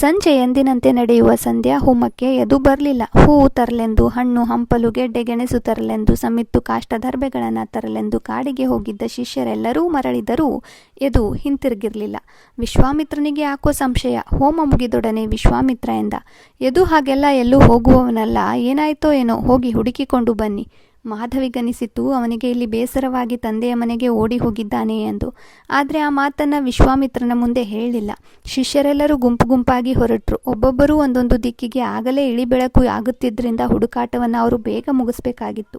ಸಂಜೆ ಎಂದಿನಂತೆ ನಡೆಯುವ ಸಂಧ್ಯಾ ಹೋಮಕ್ಕೆ ಎದು ಬರಲಿಲ್ಲ. ಹೂವು ತರಲೆಂದು, ಹಣ್ಣು ಹಂಪಲು ಗೆಡ್ಡೆ ಗೆಣಸು ತರಲೆಂದು, ಸಮಿತ್ತು ಕಾಷ್ಟದರ್ಬೆಗಳನ್ನು ತರಲೆಂದು ಕಾಡಿಗೆ ಹೋಗಿದ್ದ ಶಿಷ್ಯರೆಲ್ಲರೂ ಮರಳಿದರೂ ಎದು ಹಿಂತಿರುಗಿರಲಿಲ್ಲ. ವಿಶ್ವಾಮಿತ್ರನಿಗೆ ಹಾಕೋ ಸಂಶಯ. ಹೋಮ ಮುಗಿದೊಡನೆ ವಿಶ್ವಾಮಿತ್ರ ಎಂದ. ಎದು ಹಾಗೆಲ್ಲ ಎಲ್ಲೂ ಹೋಗುವವನಲ್ಲ, ಏನಾಯ್ತೋ ಏನೋ, ಹೋಗಿ ಹುಡುಕಿಕೊಂಡು ಬನ್ನಿ. ಮಾಧವಿಗನಿಸಿತು, ಅವನಿಗೆ ಇಲ್ಲಿ ಬೇಸರವಾಗಿ ತಂದೆಯ ಮನೆಗೆ ಓಡಿ ಹೋಗಿದ್ದಾನೆ ಎಂದು. ಆದರೆ ಆ ಮಾತನ್ನು ವಿಶ್ವಾಮಿತ್ರನ ಮುಂದೆ ಹೇಳಿಲ್ಲ. ಶಿಷ್ಯರೆಲ್ಲರೂ ಗುಂಪು ಗುಂಪಾಗಿ ಹೊರಟರು. ಒಬ್ಬೊಬ್ಬರೂ ಒಂದೊಂದು ದಿಕ್ಕಿಗೆ ಆಗಲೇ ಇಳಿಬೆಳಕು ಆಗುತ್ತಿದ್ದರಿಂದ ಹುಡುಕಾಟವನ್ನು ಅವರು ಬೇಗ ಮುಗಿಸಬೇಕಾಗಿತ್ತು.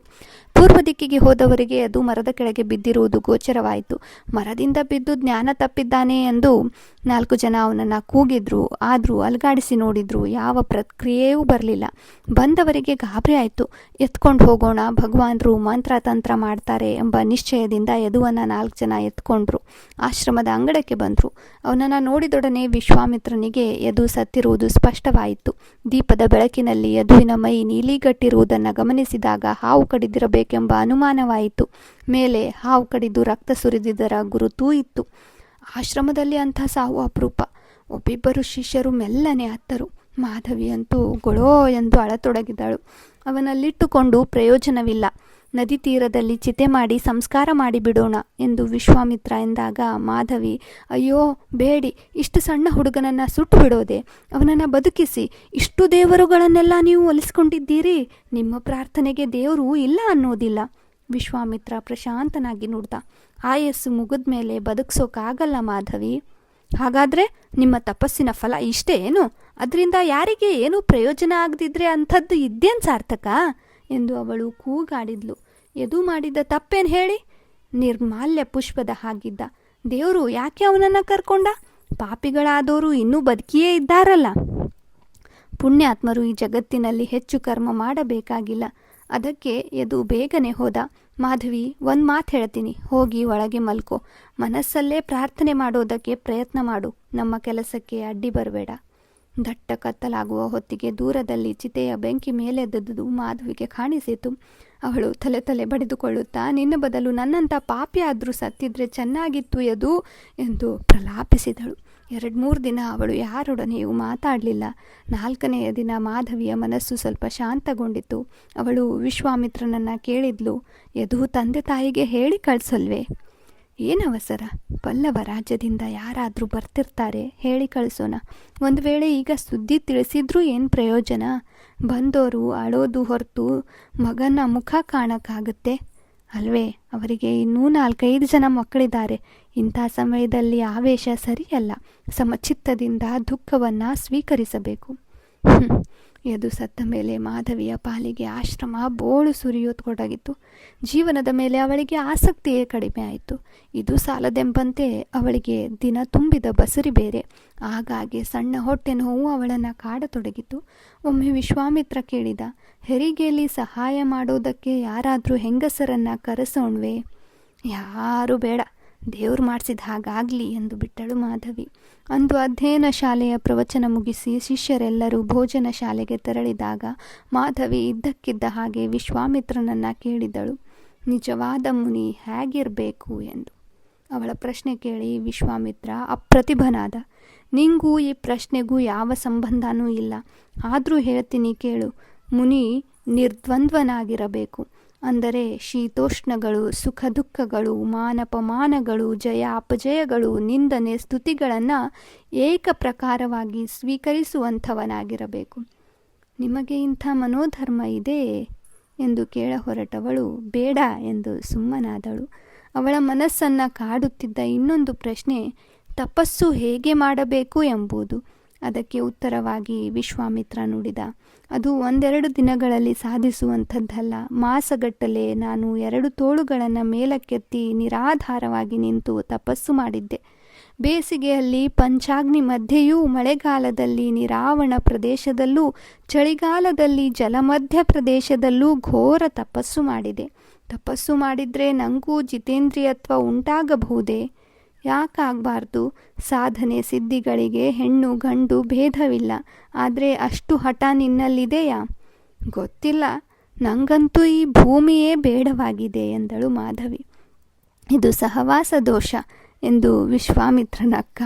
ಪೂರ್ವ ದಿಕ್ಕಿಗೆ ಹೋದವರಿಗೆ ಅದು ಮರದ ಕೆಳಗೆ ಬಿದ್ದಿರುವುದು ಗೋಚರವಾಯಿತು. ಮರದಿಂದ ಬಿದ್ದು ಜ್ಞಾನ ತಪ್ಪಿದ್ದಾನೆ ಎಂದು ನಾಲ್ಕು ಜನ ಅವನನ್ನು ಕೂಗಿದ್ರು, ಆದರೂ ಅಲ್ಗಾಡಿಸಿ ನೋಡಿದ್ರು. ಯಾವ ಪ್ರಕ್ರಿಯೆಯೂ ಬರಲಿಲ್ಲ. ಬಂದವರಿಗೆ ಗಾಬರಿ ಆಯಿತು. ಎತ್ಕೊಂಡು ಹೋಗೋಣ ಭಗವಾನ್ರು ಮಂತ್ರ ತಂತ್ರ ಮಾಡ್ತಾರೆ ಎಂಬ ನಿಶ್ಚಯದಿಂದ ಯದುವನ್ನು ನಾಲ್ಕು ಜನ ಎತ್ಕೊಂಡ್ರು. ಆಶ್ರಮದ ಅಂಗಡಕ್ಕೆ ಬಂದರು. ಅವನನ್ನು ನೋಡಿದೊಡನೆ ವಿಶ್ವಾಮಿತ್ರನಿಗೆ ಯದು ಸತ್ತಿರುವುದು ಸ್ಪಷ್ಟವಾಯಿತು. ದೀಪದ ಬೆಳಕಿನಲ್ಲಿ ಯದುವಿನ ಮೈ ನೀಲಿಗಟ್ಟಿರುವುದನ್ನು ಗಮನಿಸಿದಾಗ ಹಾವು ಕಡಿದಿರಬೇಕೆಂಬ ಅನುಮಾನವಾಯಿತು. ಮೇಲೆ ಹಾವು ಕಡಿದು ರಕ್ತ ಸುರಿದಿದ್ದರ ಗುರುತೂ ಇತ್ತು. ಆಶ್ರಮದಲ್ಲಿ ಅಂಥ ಸಾವು ಅಪರೂಪ. ಒಬ್ಬಿಬ್ಬರು ಶಿಷ್ಯರು ಮೆಲ್ಲನೆ ಅತ್ತರು ಮಾಧವಿಯಂತೂ ಗೊಳೋ ಎಂದು ಅಳತೊಡಗಿದಳು. ಅವನಲ್ಲಿಟ್ಟುಕೊಂಡು ಪ್ರಯೋಜನವಿಲ್ಲ. ನದಿ ತೀರದಲ್ಲಿ ಚಿತೆ ಮಾಡಿ ಸಂಸ್ಕಾರ ಮಾಡಿಬಿಡೋಣ ಎಂದು ವಿಶ್ವಾಮಿತ್ರ ಎಂದಾಗ ಮಾಧವಿ, ಅಯ್ಯೋ, ಬೇಡಿ, ಇಷ್ಟು ಸಣ್ಣ ಹುಡುಗನನ್ನು ಸುಟ್ಟು ಬಿಡೋದೆ. ಅವನನ್ನು ಬದುಕಿಸಿ. ಇಷ್ಟು ದೇವರುಗಳನ್ನೆಲ್ಲ ನೀವು ಒಲಿಸ್ಕೊಂಡಿದ್ದೀರಿ. ನಿಮ್ಮ ಪ್ರಾರ್ಥನೆಗೆ ದೇವರು ಇಲ್ಲ ಅನ್ನೋದಿಲ್ಲ. ವಿಶ್ವಾಮಿತ್ರ ಪ್ರಶಾಂತನಾಗಿ ನೋಡ್ದ. ಆಯಸ್ಸು ಮುಗಿದ ಮೇಲೆ ಬದುಕ್ಸೋಕ್ಕಾಗಲ್ಲ ಮಾಧವಿ. ಹಾಗಾದರೆ ನಿಮ್ಮ ತಪಸ್ಸಿನ ಫಲ ಇಷ್ಟೇ ಏನು? ಅದರಿಂದ ಯಾರಿಗೆ ಏನೂ ಪ್ರಯೋಜನ ಆಗದಿದ್ರೆ ಅಂಥದ್ದು ಇದ್ದೇನು ಸಾರ್ಥಕ? ಎಂದು ಅವಳು ಕೂಗಾಡಿದ್ಲು. ಎದು ಮಾಡಿದ್ದ ತಪ್ಪೇನು ಹೇಳಿ? ನಿರ್ಮಾಲ್ಯ ಪುಷ್ಪದ ಹಾಗಿದ್ದ. ದೇವರು ಯಾಕೆ ಅವನನ್ನು ಕರ್ಕೊಂಡ? ಪಾಪಿಗಳಾದವರು ಇನ್ನೂ ಬದುಕಿಯೇ ಇದ್ದಾರಲ್ಲ. ಪುಣ್ಯಾತ್ಮರು ಈ ಜಗತ್ತಿನಲ್ಲಿ ಹೆಚ್ಚು ಕರ್ಮ ಮಾಡಬೇಕಾಗಿಲ್ಲ. ಅದಕ್ಕೆ ಎದು ಬೇಗನೆ ಹೋದ. ಮಾಧವಿ, ಒಂದು ಮಾತು ಹೇಳ್ತೀನಿ. ಹೋಗಿ ಒಳಗೆ ಮಲ್ಕೋ. ಮನಸ್ಸಲ್ಲೇ ಪ್ರಾರ್ಥನೆ ಮಾಡೋದಕ್ಕೆ ಪ್ರಯತ್ನ ಮಾಡು. ನಮ್ಮ ಕೆಲಸಕ್ಕೆ ಅಡ್ಡಿ ಬರಬೇಡ. ದಟ್ಟ ಕತ್ತಲಾಗುವ ಹೊತ್ತಿಗೆ ದೂರದಲ್ಲಿ ಚಿತೆಯ ಬೆಂಕಿ ಮೇಲೆದ್ದದ್ದು ಮಾಧವಿಗೆ ಕಾಣಿಸಿತು. ಅವಳು ತಲೆ ತಲೆ ಬಡಿದುಕೊಳ್ಳುತ್ತಾ, ನಿನ್ನ ಬದಲು ನನ್ನಂಥ ಪಾಪಿ ಆದರೂ ಸತ್ತಿದ್ರೆ ಚೆನ್ನಾಗಿತ್ತು ಎದು ಎಂದು ಪ್ರಲಾಪಿಸಿದಳು. ಎರಡು ಮೂರು ದಿನ ಅವಳು ಯಾರೊಡನೆಯೂ ಮಾತಾಡಲಿಲ್ಲ. ನಾಲ್ಕನೆಯ ದಿನ ಮಾಧವಿಯ ಮನಸ್ಸು ಸ್ವಲ್ಪ ಶಾಂತಗೊಂಡಿತು ಅವಳು ವಿಶ್ವಾಮಿತ್ರನನ್ನು ಕೇಳಿದ್ಲು, ಯದು ತಂದೆ ತಾಯಿಗೆ ಹೇಳಿ ಕಳಿಸಲ್ವೇ? ಏನವಸರ ಪಲ್ಲವ ರಾಜ್ಯದಿಂದ ಯಾರಾದರೂ ಬರ್ತಿರ್ತಾರೆ, ಹೇಳಿ ಕಳಿಸೋಣ. ಒಂದು ವೇಳೆ ಈಗ ಸುದ್ದಿ ತಿಳಿಸಿದ್ರೂ ಏನು ಪ್ರಯೋಜನ? ಬಂದೋರು ಅಳೋದು ಹೊರತು ಮಗನ ಮುಖ ಕಾಣಕ್ಕಾಗತ್ತೆ. ಅಲ್ವೇ ಅವರಿಗೆ ಇನ್ನೂ ನಾಲ್ಕೈದು ಜನ ಮಕ್ಕಳಿದ್ದಾರೆ. ಇಂಥ ಸಮಯದಲ್ಲಿ ಆವೇಶ ಸರಿಯಲ್ಲ. ಸಮಚಿತ್ತದಿಂದ ದುಃಖವನ್ನು ಸ್ವೀಕರಿಸಬೇಕು. ಎದು ಸತ್ತ ಮೇಲೆ ಮಾಧವಿಯ ಪಾಲಿಗೆ ಆಶ್ರಮ, ಬೋಳು ಸುರಿಯೋತೊಡಗಿತು ಜೀವನದ ಮೇಲೆ ಅವಳಿಗೆ ಆಸಕ್ತಿಯೇ ಕಡಿಮೆ ಆಯಿತು. ಇದು ಸಾಲದೆಂಬಂತೆ ಅವಳಿಗೆ ದಿನ ತುಂಬಿದ ಬಸರಿ ಬೇರೆ. ಆಗಾಗ್ಗೆ ಸಣ್ಣ ಹೊಟ್ಟೆ ನೋವು ಅವಳನ್ನು ಕಾಡತೊಡಗಿತು. ಒಮ್ಮೆ ವಿಶ್ವಾಮಿತ್ರ ಕೇಳಿದ, ಹೆರಿಗೆಯಲ್ಲಿ ಸಹಾಯ ಮಾಡೋದಕ್ಕೆ ಯಾರಾದರೂ ಹೆಂಗಸರನ್ನು ಕರೆಸೋಣ್ವೆ? ಯಾರೂ ಬೇಡ. ದೇವ್ರು ಮಾಡಿಸಿದ ಹಾಗಾಗಲಿ ಎಂದು ಬಿಟ್ಟಳು ಮಾಧವಿ. ಅಂದು ಅಧ್ಯಯನ ಶಾಲೆಯ ಪ್ರವಚನ ಮುಗಿಸಿ ಶಿಷ್ಯರೆಲ್ಲರೂ ಭೋಜನ ಶಾಲೆಗೆ ತೆರಳಿದಾಗ ಮಾಧವಿ ಇದ್ದಕ್ಕಿದ್ದ ಹಾಗೆ ವಿಶ್ವಾಮಿತ್ರನನ್ನು ಕೇಳಿದಳು. ನಿಜವಾದ ಮುನಿ ಹೇಗಿರಬೇಕು ಎಂದು. ಅವಳ ಪ್ರಶ್ನೆ ಕೇಳಿ ವಿಶ್ವಾಮಿತ್ರ, ಅಪ್ರತಿಭನಾದ. ನಿಂಗೂ ಈ ಪ್ರಶ್ನೆಗೂ ಯಾವ ಸಂಬಂಧನೂ ಇಲ್ಲ. ಆದರೂ ಹೇಳ್ತೀನಿ ಕೇಳು. ಮುನಿ ನಿರ್ದ್ವಂದ್ವನಾಗಿರಬೇಕು. ಅಂದರೆ ಶೀತೋಷ್ಣಗಳು ಸುಖ ದುಃಖಗಳು ಮಾನಪಮಾನಗಳು ಜಯ ಅಪಜಯಗಳು ನಿಂದನೆ, ಸ್ತುತಿಗಳನ್ನು ಏಕ ಪ್ರಕಾರವಾಗಿ ಸ್ವೀಕರಿಸುವಂಥವನಾಗಿರಬೇಕು. ನಿಮಗೆ ಇಂಥ ಮನೋಧರ್ಮ ಇದೆಯೇ ಎಂದು ಕೇಳ ಹೊರಟವಳು. ಬೇಡ ಎಂದು ಸುಮ್ಮನಾದಳು. ಅವಳ ಮನಸ್ಸನ್ನು ಕಾಡುತ್ತಿದ್ದ ಇನ್ನೊಂದು ಪ್ರಶ್ನೆ, ತಪಸ್ಸು ಹೇಗೆ ಮಾಡಬೇಕು ಎಂಬುದು. ಅದಕ್ಕೆ ಉತ್ತರವಾಗಿ ವಿಶ್ವಾಮಿತ್ರ ನುಡಿದ, ಅದು ಒಂದೆರಡು ದಿನಗಳಲ್ಲಿ ಸಾಧಿಸುವಂಥದ್ದಲ್ಲ. ಮಾಸಗಟ್ಟಲೆ ನಾನು ಎರಡು ತೋಳುಗಳನ್ನು ಮೇಲಕ್ಕೆತ್ತಿ ನಿರಾಧಾರವಾಗಿ ನಿಂತು ತಪಸ್ಸು ಮಾಡಿದ್ದೆ. ಬೇಸಿಗೆಯಲ್ಲಿ ಪಂಚಾಗ್ನಿ ಮಧ್ಯೆಯೂ ಮಳೆಗಾಲದಲ್ಲಿ ನಿರಾವಣ ಪ್ರದೇಶದಲ್ಲೂ ಚಳಿಗಾಲದಲ್ಲಿ ಜಲಮಧ್ಯ ಪ್ರದೇಶದಲ್ಲೂ ಘೋರ ತಪಸ್ಸು ಮಾಡಿದೆ. ತಪಸ್ಸು ಮಾಡಿದರೆ ನನಗೂ ಜಿತೇಂದ್ರಿಯತ್ವ ಉಂಟಾಗಬಹುದೇ? ಯಾಕಾಗಬಾರ್ದು? ಸಾಧನೆ ಸಿದ್ಧಿಗಳಿಗೆ ಹೆಣ್ಣು ಗಂಡು ಭೇದವಿಲ್ಲ. ಆದರೆ ಅಷ್ಟು ಹಠ ನಿನ್ನಲ್ಲಿದೆಯಾ? ಗೊತ್ತಿಲ್ಲ. ನಂಗಂತೂ ಈ ಭೂಮಿಯೇ ಬೇಡವಾಗಿದೆ, ಎಂದಳು ಮಾಧವಿ. ಇದು ಸಹವಾಸ ದೋಷ, ಎಂದು ವಿಶ್ವಾಮಿತ್ರನಕ್ಕ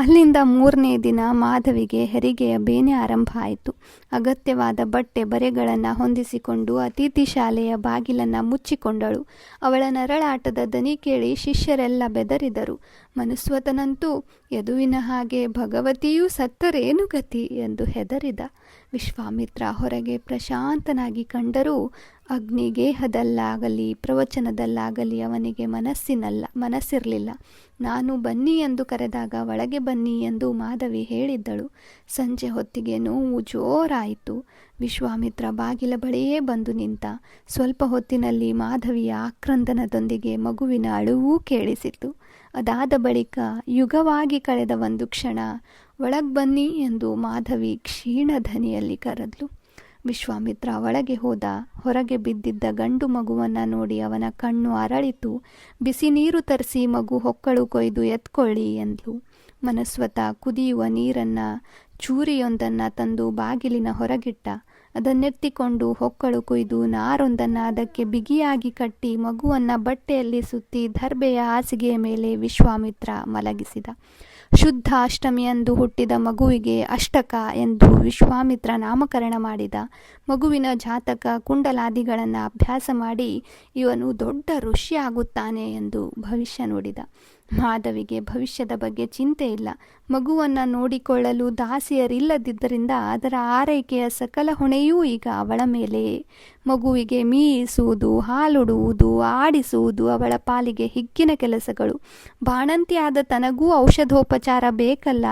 ಅಲ್ಲಿಂದ ಮೂರನೇ ದಿನ ಮಾಧವಿಗೆ ಹೆರಿಗೆಯ ಬೇನೆ ಆರಂಭ ಆಯಿತು. ಅಗತ್ಯವಾದ ಬಟ್ಟೆ ಬರೆಗಳನ್ನು ಹೊಂದಿಸಿಕೊಂಡು ಅತಿಥಿ ಶಾಲೆಯ ಬಾಗಿಲನ್ನು ಮುಚ್ಚಿಕೊಂಡಳು. ಅವಳ ನರಳಾಟದ ದನಿ ಕೇಳಿ ಶಿಷ್ಯರೆಲ್ಲ ಬೆದರಿದರು. ಮನುಸ್ವತನಂತೂ, ಯದುವಿನ ಹಾಗೆ ಭಗವತಿಯೂ ಸತ್ತರೇನು ಗತಿ? ಎಂದು ಹೆದರಿದ. ವಿಶ್ವಾಮಿತ್ರ ಹೊರಗೆ ಪ್ರಶಾಂತನಾಗಿ ಕಂಡರೂ ಅಗ್ನಿಗೇಹದಲ್ಲಾಗಲಿ ಪ್ರವಚನದಲ್ಲಾಗಲಿ ಅವನಿಗೆ ಮನಸ್ಸಿನಲ್ಲ, ಮನಸ್ಸಿರಲಿಲ್ಲ. ನಾನು ಬನ್ನಿ ಎಂದು ಕರೆದಾಗ ಒಳಗೆ ಬನ್ನಿ ಎಂದು ಮಾಧವಿ ಹೇಳಿದ್ದಳು. ಸಂಜೆ ಹೊತ್ತಿಗೆ ನೋವು ಜೋರಾಯಿತು. ವಿಶ್ವಾಮಿತ್ರ ಬಾಗಿಲ ಬಳಿಯೇ ಬಂದು ನಿಂತ, ಸ್ವಲ್ಪ ಹೊತ್ತಿನಲ್ಲಿ ಮಾಧವಿಯ ಆಕ್ರಂದನದೊಂದಿಗೆ ಮಗುವಿನ ಅಳುವೂ ಕೇಳಿಸಿತು. ಅದಾದ ಬಳಿಕ ಯುಗವಾಗಿ ಕಳೆದ ಒಂದು ಕ್ಷಣ, ಒಳಗೆ ಬನ್ನಿ ಎಂದು ಮಾಧವಿ ಕ್ಷೀಣ ಧ್ವನಿಯಲ್ಲಿ ಕರೆದ್ಲು. ವಿಶ್ವಾಮಿತ್ರ ಒಳಗೆ ಹೋದ. ಹೊರಗೆ ಬಿದ್ದಿದ್ದ ಗಂಡು ಮಗುವನ್ನು ನೋಡಿ ಅವನ ಕಣ್ಣು ಅರಳಿತು. ಬಿಸಿ ನೀರು ತರಿಸಿ ಮಗು ಹೊಕ್ಕಳು ಕೊಯ್ದು ಎತ್ಕೊಳ್ಳಿ ಎಂದ್ಲು. ಮನಸ್ವತ ಕುದಿಯುವ ನೀರನ್ನು ಚೂರಿಯೊಂದನ್ನು ತಂದು ಬಾಗಿಲಿನ ಹೊರಗಿಟ್ಟ. ಅದನ್ನೆತ್ತಿಕೊಂಡು ಹೊಕ್ಕಳು ಕೊಯ್ದು ನಾರೊಂದನ್ನು ಅದಕ್ಕೆ ಬಿಗಿಯಾಗಿ ಕಟ್ಟಿ ಮಗುವನ್ನು ಬಟ್ಟೆಯಲ್ಲಿ ಸುತ್ತಿ ದರ್ಬೆಯ ಹಾಸಿಗೆಯ ಮೇಲೆ ವಿಶ್ವಾಮಿತ್ರ ಮಲಗಿಸಿದ. ಶುದ್ಧ ಅಷ್ಟಮಿಯಂದು ಹುಟ್ಟಿದ ಮಗುವಿಗೆ ಅಷ್ಟಕ ಎಂದು ವಿಶ್ವಾಮಿತ್ರ ನಾಮಕರಣ ಮಾಡಿದ. ಮಗುವಿನ ಜಾತಕ ಕುಂಡಲಾದಿಗಳನ್ನು ಅಭ್ಯಾಸ ಮಾಡಿ ಇವನು ದೊಡ್ಡ ಋಷಿಯಾಗುತ್ತಾನೆ ಎಂದು ಭವಿಷ್ಯ ನುಡಿದ. ಮಾಧವಿಗೆ ಭವಿಷ್ಯದ ಬಗ್ಗೆ ಚಿಂತೆ ಇಲ್ಲ. ಮಗುವನ್ನು ನೋಡಿಕೊಳ್ಳಲು ದಾಸಿಯರಿಲ್ಲದಿದ್ದರಿಂದ ಅದರ ಆರೈಕೆಯ ಸಕಲ ಹೊಣೆಯೂ ಈಗ ಅವಳ ಮೇಲೆಯೇ. ಮಗುವಿಗೆ ಮೀಯಿಸುವುದು ಹಾಲುಡುವುದು, ಆಡಿಸುವುದು, ಅವಳ ಪಾಲಿಗೆ ಹಿಗ್ಗಿನ ಕೆಲಸಗಳು. ಬಾಣಂತಿಯಾದ ತನಗೂ ಔಷಧೋಪಚಾರ ಬೇಕಲ್ಲ.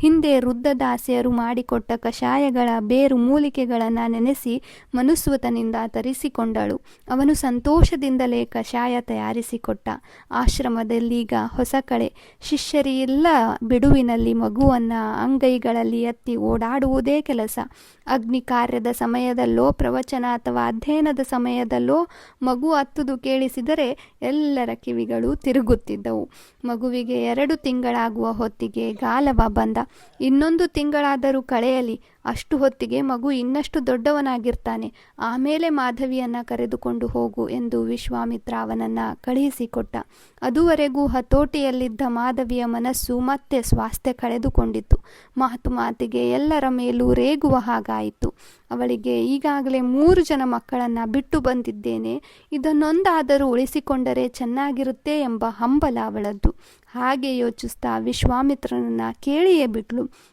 ಹಿಂದೆ ವೃದ್ಧದಾಸಿಯರು ಮಾಡಿಕೊಟ್ಟ ಕಷಾಯಗಳ ಬೇರು ಮೂಲಿಕೆಗಳನ್ನು ನೆನೆಸಿ ಮನುಸ್ವತನಿಂದ ತರಿಸಿಕೊಂಡಳು. ಅವನು ಸಂತೋಷದಿಂದಲೇ ಕಷಾಯ ತಯಾರಿಸಿಕೊಟ್ಟ. ಆಶ್ರಮದಲ್ಲೀಗ ಹೊಸ ಕಳೆ ಶಿಷ್ಯರಿಲ್ಲ ಬಿಡುವಿನಲ್ಲಿ ಮಗುವನ್ನು ಅಂಗೈಗಳಲ್ಲಿ ಎತ್ತಿ ಓಡಾಡುವುದೇ ಕೆಲಸ. ಅಗ್ನಿ ಕಾರ್ಯದ ಸಮಯದಲ್ಲೋ ಪ್ರವಚನ ಅಥವಾ ಅಧ್ಯಯನದ ಸಮಯದಲ್ಲೋ ಮಗು ಅತ್ತುದು ಕೇಳಿಸಿದರೆ ಎಲ್ಲರ ಕಿವಿಗಳು ತಿರುಗುತ್ತಿದ್ದವು. ಮಗುವಿಗೆ ಎರಡು ತಿಂಗಳಾಗುವ ಹೊತ್ತಿಗೆ ಗಾಲವ ಬಂದ. ಇನ್ನೊಂದು ತಿಂಗಳಾದರೂ ಕಳೆಯಲಿ. ಅಷ್ಟು ಹೊತ್ತಿಗೆ ಮಗು ಇನ್ನಷ್ಟು ದೊಡ್ಡವನಾಗಿರ್ತಾನೆ. ಆಮೇಲೆ ಮಾಧವಿಯನ್ನು ಕರೆದುಕೊಂಡು ಹೋಗು ಎಂದು ವಿಶ್ವಾಮಿತ್ರ ಅವನನ್ನು ಕಳುಹಿಸಿಕೊಟ್ಟ. ಅದುವರೆಗೂ ಹತೋಟಿಯಲ್ಲಿದ್ದ ಮಾಧವಿಯ ಮನಸ್ಸು ಮತ್ತೆ ಸ್ವಾಸ್ಥ್ಯ ಕಳೆದುಕೊಂಡಿತ್ತು. ಮಾತು ಮಾತಿಗೆ ಎಲ್ಲರ ಮೇಲೂ ರೇಗುವ ಹಾಗಾಯಿತು. ಅವಳಿಗೆ ಈಗಾಗಲೇ ಮೂರು ಜನ ಮಕ್ಕಳನ್ನು ಬಿಟ್ಟು ಬಂದಿದ್ದೇನೆ. ಇದನ್ನೊಂದಾದರೂ ಉಳಿಸಿಕೊಂಡರೆ ಚೆನ್ನಾಗಿರುತ್ತೆ ಎಂಬ ಹಂಬಲ ಅವಳದ್ದು. ಹಾಗೆ ಯೋಚಿಸ್ತಾ ವಿಶ್ವಾಮಿತ್ರನನ್ನು ಕೇಳಿಯೇ ಬಿಟ್ಲು.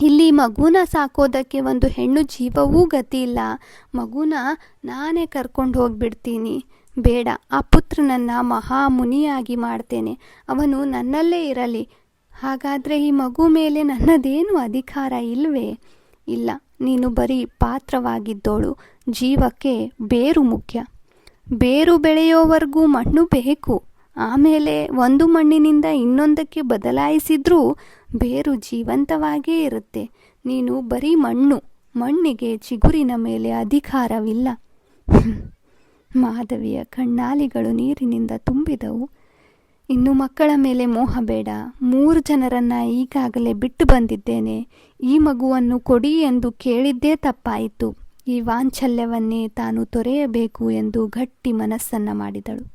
ಇಲ್ಲಿ ಮಗುನ ಸಾಕೋದಕ್ಕೆ ಒಂದು ಹೆಣ್ಣು ಜೀವವೂ ಗತಿ ಇಲ್ಲ. ಮಗುನ ನಾನೇ ಕರ್ಕೊಂಡು ಹೋಗಿಬಿಡ್ತೀನಿ. ಬೇಡ, ಆ ಪುತ್ರನನ್ನು ಮಹಾಮುನಿಯಾಗಿ ಮಾಡ್ತೇನೆ. ಅವನು ನನ್ನಲ್ಲೇ ಇರಲಿ. ಹಾಗಾದರೆ ಈ ಮಗು ಮೇಲೆ ನನ್ನದೇನು ಅಧಿಕಾರ ಇಲ್ವೇ? ಇಲ್ಲ, ನೀನು ಬರೀ ಪಾತ್ರವಾಗಿದ್ದೋಳು. ಜೀವಕ್ಕೆ ಬೇರು ಮುಖ್ಯ. ಬೇರು ಬೆಳೆಯೋವರೆಗೂ ಮಣ್ಣು ಬೇಕು. ಆಮೇಲೆ ಒಂದು ಮಣ್ಣಿನಿಂದ ಇನ್ನೊಂದಕ್ಕೆ ಬದಲಾಯಿಸಿದ್ರೂ ಬೇರು ಜೀವಂತವಾಗಿಯೇ ಇರುತ್ತೆ. ನೀನು ಬರೀ ಮಣ್ಣು, ಮಣ್ಣಿಗೆ ಚಿಗುರಿನ ಮೇಲೆ ಅಧಿಕಾರವಿಲ್ಲ. ಮಾಧವಿಯ ಕಣ್ಣಾಲಿಗಳು ನೀರಿನಿಂದ ತುಂಬಿದವು. ಇನ್ನು ಮಕ್ಕಳ ಮೇಲೆ ಮೋಹ ಬೇಡ. ಮೂರು ಜನರನ್ನ ಈಗಾಗಲೇ ಬಿಟ್ಟು ಬಂದಿದ್ದೇನೆ. ಈ ಮಗುವನ್ನು ಕೊಡಿ ಎಂದು ಕೇಳಿದ್ದೇ ತಪ್ಪಾಯಿತು. ಈ ವಾಂಚಲ್ಯವನ್ನೇ ತಾನು ತೊರೆಯಬೇಕು ಎಂದು ಗಟ್ಟಿ ಮನಸ್ಸನ್ನ ಮಾಡಿದಳು.